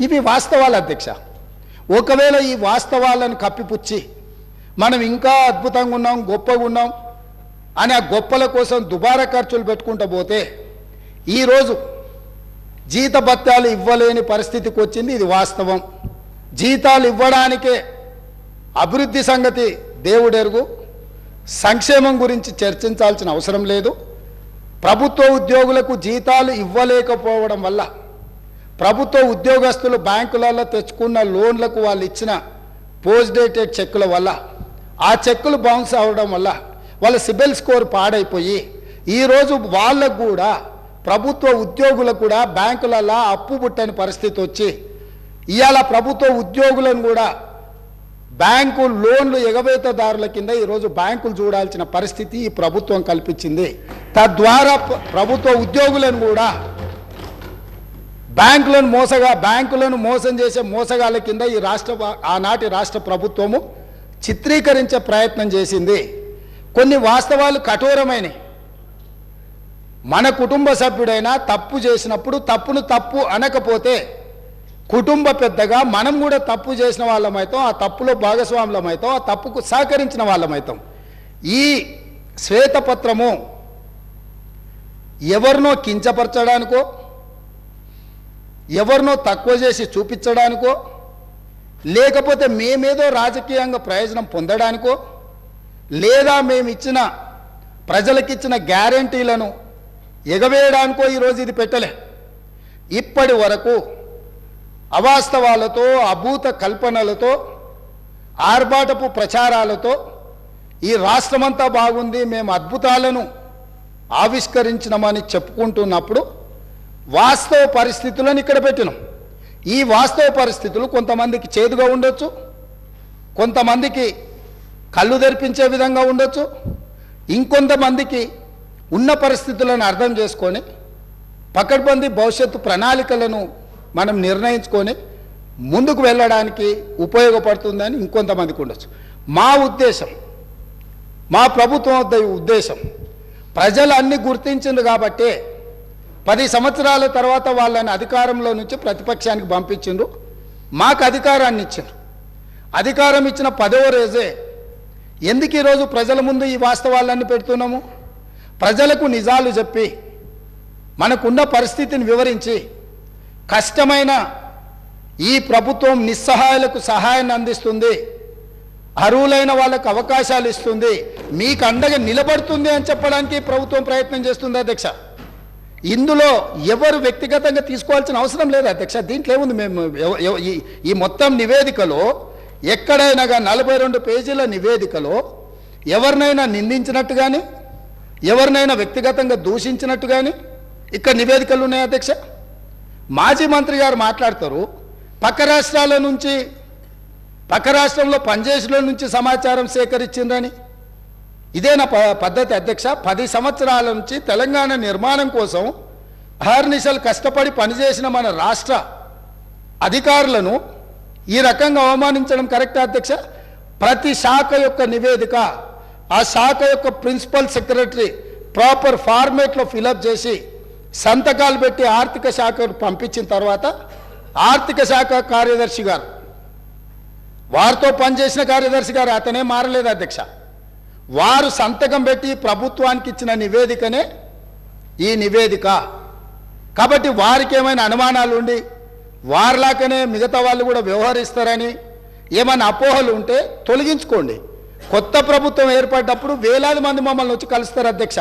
ఇవి వాస్తవాలు అధ్యక్ష. ఒకవేళ ఈ వాస్తవాలను కప్పిపుచ్చి మనం ఇంకా అద్భుతంగా ఉన్నాం గొప్పగా ఉన్నాం అని ఆ గొప్పల కోసం దుబారా ఖర్చులు పెట్టుకుంటూ పోతే ఈరోజు జీతభత్యాలు ఇవ్వలేని పరిస్థితికి వచ్చింది ఇది వాస్తవం. జీతాలు ఇవ్వడానికే అభివృద్ధి సంగతి దేవుడెరుగు. సంక్షేమం గురించి చర్చించాల్సిన అవసరం లేదు. ప్రభుత్వ ఉద్యోగులకు జీతాలు ఇవ్వలేకపోవడం వల్ల ప్రభుత్వ ఉద్యోగస్తులు బ్యాంకులలో తెచ్చుకున్న లోన్లకు వాళ్ళు ఇచ్చిన పోస్ట్ డేటెడ్ చెక్కుల వల్ల ఆ చెక్కులు బౌన్స్ అవ్వడం వల్ల వాళ్ళ సిబిల్ స్కోర్ పాడైపోయి ఈరోజు వాళ్ళకు కూడా ప్రభుత్వ ఉద్యోగులకు కూడా బ్యాంకులలో అప్పు పుట్టని పరిస్థితి వచ్చి ఇవాళ ప్రభుత్వ ఉద్యోగులను కూడా బ్యాంకు లోన్లు ఎగవేతదారుల కింద ఈరోజు బ్యాంకులు చూడాల్సిన పరిస్థితి ఈ ప్రభుత్వం కల్పించింది. తద్వారా ప్రభుత్వ ఉద్యోగులను కూడా బ్యాంకులను మోసగా బ్యాంకులను మోసం చేసే మోసగాళ్ళ కింద ఈ రాష్ట్ర ఆనాటి రాష్ట్ర ప్రభుత్వము చిత్రీకరించే ప్రయత్నం చేసింది. కొన్ని వాస్తవాలు కఠోరమైనవి మన కుటుంబ సభ్యుడైనా తప్పు చేసినప్పుడు తప్పును తప్పు అనకపోతే కుటుంబ పెద్దగా మనం కూడా తప్పు చేసిన వాళ్ళమైతాం ఆ తప్పులో భాగస్వాములమైతాం ఆ తప్పుకు సహకరించిన వాళ్ళమైతాం. ఈ శ్వేతపత్రము ఎవరినో కించపరచడానికో ఎవరినో తక్కువ చేసి చూపించడానికో లేకపోతే మేమేదో రాజకీయంగా ప్రయోజనం పొందడానికో లేదా మేమిచ్చిన ప్రజలకిచ్చిన గ్యారంటీలను ఎగవేయడానికో ఈరోజు ఇది పెట్టలే. ఇప్పటి వరకు అవాస్తవాలతో అభూత కల్పనలతో ఆర్భాటపు ప్రచారాలతో ఈ రాష్ట్రమంతా బాగుంది మేము అద్భుతాలను ఆవిష్కరించినమని చెప్పుకుంటున్నప్పుడు వాస్తవ పరిస్థితులను ఇక్కడ పెట్టినాం. ఈ వాస్తవ పరిస్థితులు కొంతమందికి చేదుగా ఉండొచ్చు కొంతమందికి కళ్ళు తెరిపించే విధంగా ఉండొచ్చు ఇంకొంతమందికి ఉన్న పరిస్థితులను అర్థం చేసుకొని పకడ్బందీ భవిష్యత్తు ప్రణాళికలను మనం నిర్ణయించుకొని ముందుకు వెళ్ళడానికి ఉపయోగపడుతుందని ఇంకొంతమందికి ఉండొచ్చు. మా ఉద్దేశం మా ప్రభుత్వం ఉద్దేశం ప్రజలు అన్ని గుర్తించింది కాబట్టే పది సంవత్సరాల తర్వాత వాళ్ళని అధికారంలో నుంచి ప్రతిపక్షానికి పంపించిండ్రు. మాకు అధికారాన్ని ఇచ్చిండ్రు అధికారం ఇచ్చిన పదవ రోజే ఎందుకు ఈరోజు ప్రజల ముందు ఈ వాస్తవాలన్నీ పెడుతున్నాము? ప్రజలకు నిజాలు చెప్పి మనకున్న పరిస్థితిని వివరించి కష్టమైన ఈ ప్రభుత్వం నిస్సహాయాలకు సహాయాన్ని అందిస్తుంది అర్హులైన వాళ్ళకు అవకాశాలు ఇస్తుంది మీకు అండగా నిలబడుతుంది అని చెప్పడానికి ప్రభుత్వం ప్రయత్నం చేస్తుంది అధ్యక్ష. ఇందులో ఎవరు వ్యక్తిగతంగా తీసుకోవాల్సిన అవసరం లేదు అధ్యక్ష. దీంట్లో ఏముంది మేము ఎవ- ఈ- ఈ మొత్తం నివేదికలో ఎక్కడైనా నలభై రెండు పేజీల నివేదికలో ఎవరినైనా నిందించినట్టు కానీ ఎవరినైనా వ్యక్తిగతంగా దూషించినట్టు కానీ ఇక్కడ నివేదికలు ఉన్నాయి అధ్యక్ష. మాజీ మంత్రి గారు మాట్లాడతారు పక్క రాష్ట్రాల నుంచి పక్క రాష్ట్రంలో పనిచేసిన నుంచి సమాచారం సేకరించిందని ఇదేనా ప పద్ధతి అధ్యక్ష. పది సంవత్సరాల నుంచి తెలంగాణ నిర్మాణం కోసం అహర్నిశలు కష్టపడి పనిచేసిన మన రాష్ట్ర అధికారులను ఈ రకంగా అవమానించడం కరెక్టా అధ్యక్ష? ప్రతి శాఖ యొక్క నివేదిక ఆ శాఖ యొక్క ప్రిన్సిపల్ సెక్రటరీ ప్రాపర్ ఫార్మేట్లో ఫిలప్ చేసి సంతకాలు పెట్టి ఆర్థిక శాఖకు పంపించిన తర్వాత ఆర్థిక శాఖ కార్యదర్శి గారు వారితో పనిచేసిన కార్యదర్శి గారు అతనే మారలేదు అధ్యక్ష. వారు సంతకం పెట్టి ప్రభుత్వానికి ఇచ్చిన నివేదికనే ఈ నివేదిక. కాబట్టి వారికి ఏమైనా అనుమానాలు ఉండి వారిలాగానే మిగతా వాళ్ళు కూడా వ్యవహరిస్తారని ఏమైనా అపోహలు ఉంటే తొలగించుకోండి. కొత్త ప్రభుత్వం ఏర్పడ్డప్పుడు వేలాది మంది మమ్మల్ని వచ్చి కలుస్తారు అధ్యక్ష.